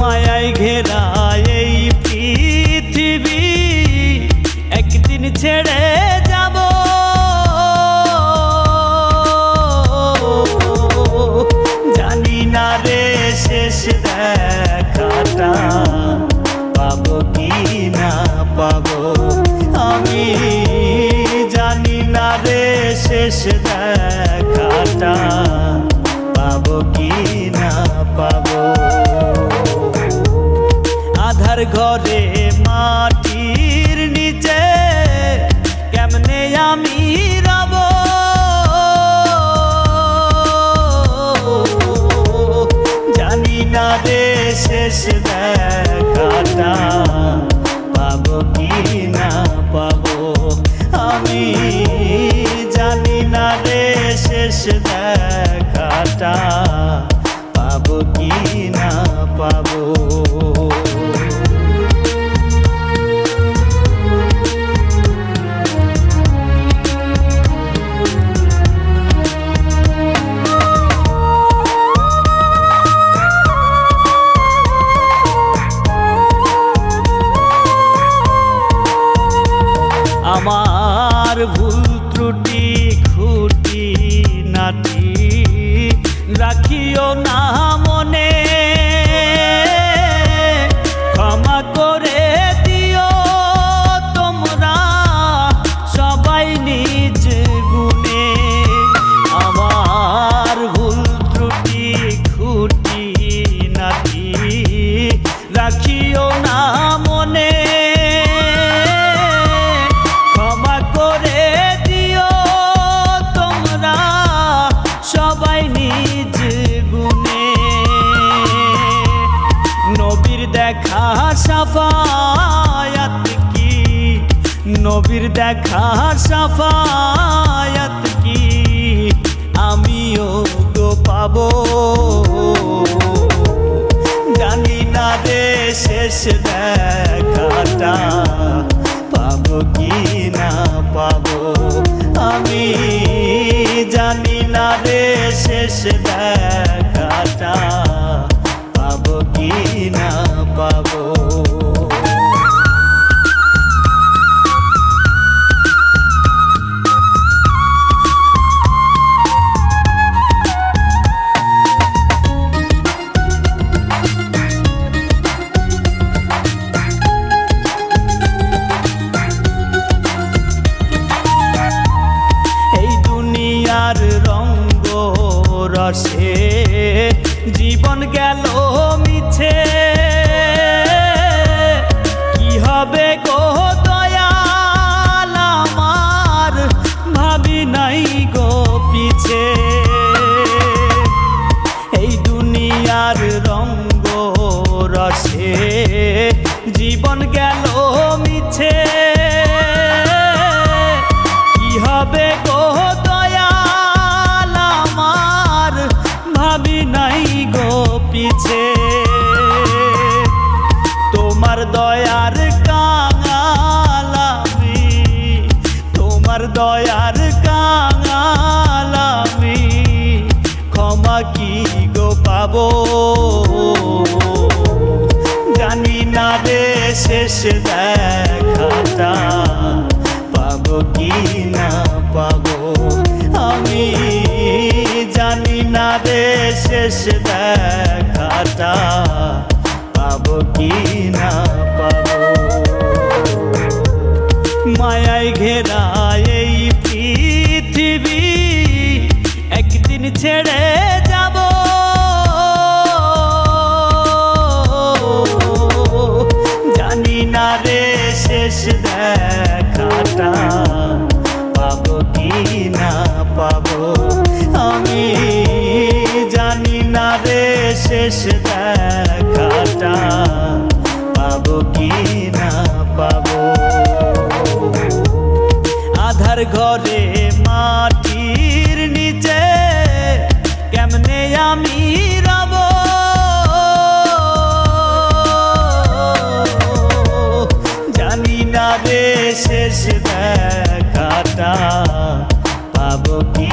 মায়ায় ঘেরা এই পৃথিবী একদিন ছেড়ে যাব। জানি না রে শেষ দেখাটা পাবো কি না পাবো। আমি জানি না রে শেষ দেখাটা পাবো কি না পাবো। আধার ঘরে মাটির নিচে, কেমনে আমি রব? জানি না রে শেষ দেখাটা পাবো কি না পাবো। আমি জানি না রে শেষ দেখাটা পাবো কি না পাবো। রাখিও না। নবীর দেখা সাফায়াত কি? আমিও তো পাব। জানি না রে শেষ দেখাটা পাব কি না পাব। আমি জানি না রে শেষ দেখাটা জীবন গেল দয়ার কাঙাল তোমার দয়ার কাঙাল ক্ষমা কি গো পাবো? জানি না রে শেষ দেখাটা। পাবো কি না পাবো? আমি জানি না রে শেষ দেখাটা। পাবো কি না ছেড়ে যাব। জানি না রে শেষ দেখাটা পাবো কি না পাবো। আমি জানি না রে শেষ দেখাটা পাবো কি না পাবো। আধার ঘরে মাটির শেষ দেখাটা পাবো কি?